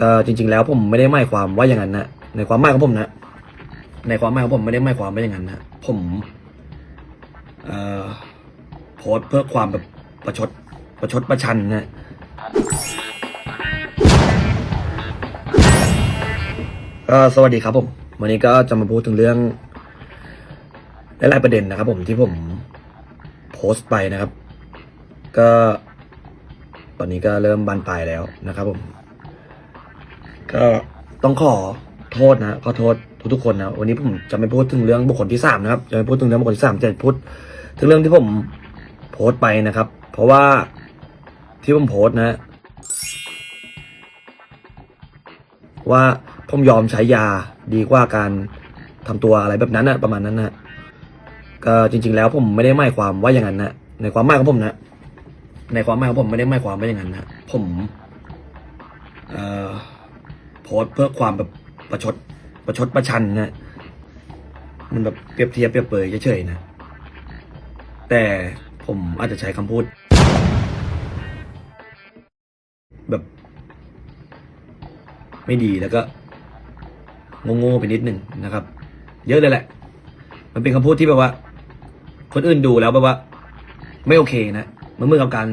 ก็จริง ๆ แล้วผมไม่ได้หมายความว่าอย่างนั้นนะในความหมายของผมนะในความหมายของผมไม่ได้หมายความว่าอย่างนั้นนะผมเอ่อโพสต์เพื่อความแบบประชดประชดประชันนะก็สวัสดีครับผม วันนี้ก็จะมาพูดถึงเรื่องหลายๆประเด็นนะครับ ผมที่ผมโพสต์ไปนะครับ ก็ ตอนนี้ก็เริ่มบานปลายแล้วนะครับผม ก็ต้องขอโทษนะขอโทษทุกๆคนนะวันนี้ผมจะไม่พูดถึงเรื่องบุคคลที่สามนะครับจะไม่พูดถึงเรื่องบุคคลที่สามจะพูดถึงเรื่องที่ผมโพสต์ไปนะครับ เพราะว่าที่ผมโพสต์นะ ว่าผมยอมใช้ยาดีกว่าการทำตัวอะไรแบบนั้นนะประมาณนั้นนะก็จริง ๆ แล้วผมไม่ได้หมายความว่าอย่างนั้นนะในความหมายของผมนะในความหมายของผมไม่ได้หมายความว่าอย่างนั้นนะผมเอ่อ โพสเพื่อความแบบประชดประชดประชันนะมันแบบเปรียบเทียบเปรียบเปยเฉยๆนะ แต่ผมอาจจะใช้คำพูด แบบ ไม่ดีแล้วก็โง่ๆไปนิดหนึ่งนะครับ เยอะเลยแหละ มันเป็นคำพูดที่แบบว่า คนอื่นดูแล้วแบบว่า ไม่โอเคนะมันเมื่อกับการ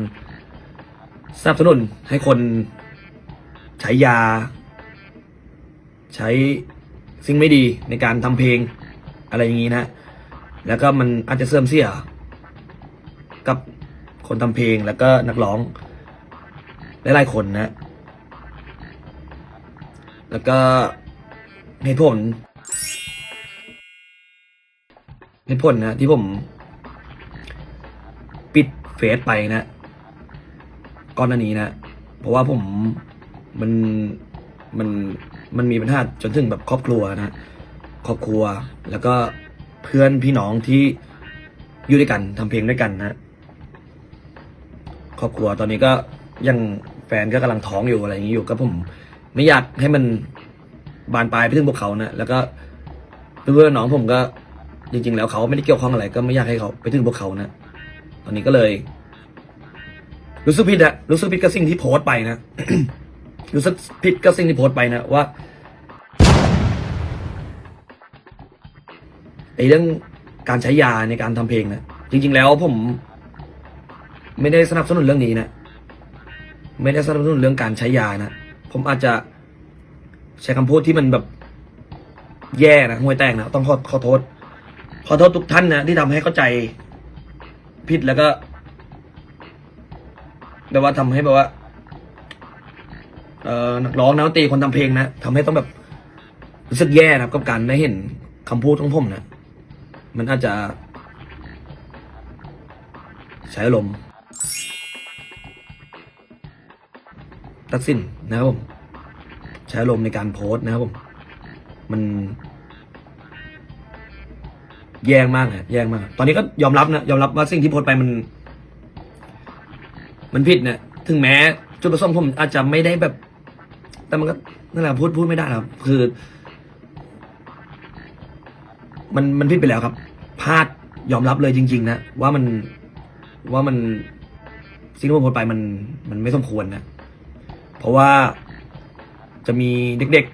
สนับสนุนให้คนใช้ยา ใช้สิ่งไม่ดีในการทำเพลงอะไรอย่างนี้นะ แล้วก็มันอาจจะเสื่อมเสีย กับคนทำเพลงแล้วก็นักร้องหลายๆคนนะ แล้วก็เหตุผลเหตุผลนะที่ผมปิดเฟซไปนะก่อนหน้านี้นะ เพราะว่าผมมันมัน มันมีปัญหาจนถึงแบบครอบครัวนะครอบครัว แล้วก็เพื่อนพี่น้องที่อยู่ด้วยกันทำเพลงด้วยกันนะครอบครัวตอนนี้ก็ยังแฟนก็กำลังท้องอยู่อะไรอย่างนี้อยู่ก็ผมไม่อยากให้มันบานปลายไปถึงพวกเขานะแล้วก็เพื่อนน้องผมก็จริง ๆ แล้วเขาไม่ได้เกี่ยวข้องอะไร ก็ไม่อยากให้เขาไปถึงพวกเขานะตอนนี้ก็เลย รู้สึกผิดอะรู้สึกผิดกับสิ่งที่โพสต์ไปนะ รู้สึกผิดกับสิ่งที่โพสต์ไปนะว่าไอ้เรื่องการใช้ยาในการทำเพลงนะจริง ๆ แล้วผม ไม่ได้สนับสนุนเรื่องนี้นะไม่ได้สนับสนุนเรื่องการใช้ยานะผมอาจจะใช้คำพูดที่มันแบบแย่นะห่วยแตกนะต้องขอขอโทษ ขอโทษทุกท่านนะที่ทำให้เข้าใจผิดแล้วก็แบบว่าทำให้แบบว่า นักร้องนักดนตรีคนทำเพลงนะทำให้ต้องแบบรู้สึกแย่นะครับกับการได้เห็นคำพูดของผมนะมันอาจจะ ใช้อารมณ์ตัดสินนะครับผม ใช้อารมณ์ในการโพสต์นะครับผม มันแย่มากนะแย่มาก ตอนนี้ก็ยอมรับนะยอมรับว่าสิ่งที่โพสต์ไปมัน มันผิดนะถึงแม้จุดประสงค์ผมอาจจะไม่ได้แบบ แต่มันก็นั่นแหละพูดพูดไม่ได้ครับ คือ มันมันผิดไปแล้วครับพลาดยอมรับเลยจริง ๆ นะว่ามันว่ามันสิ่งที่ผมพูดไปมันมันไม่สมควรนะ เพราะว่าจะมีเด็ก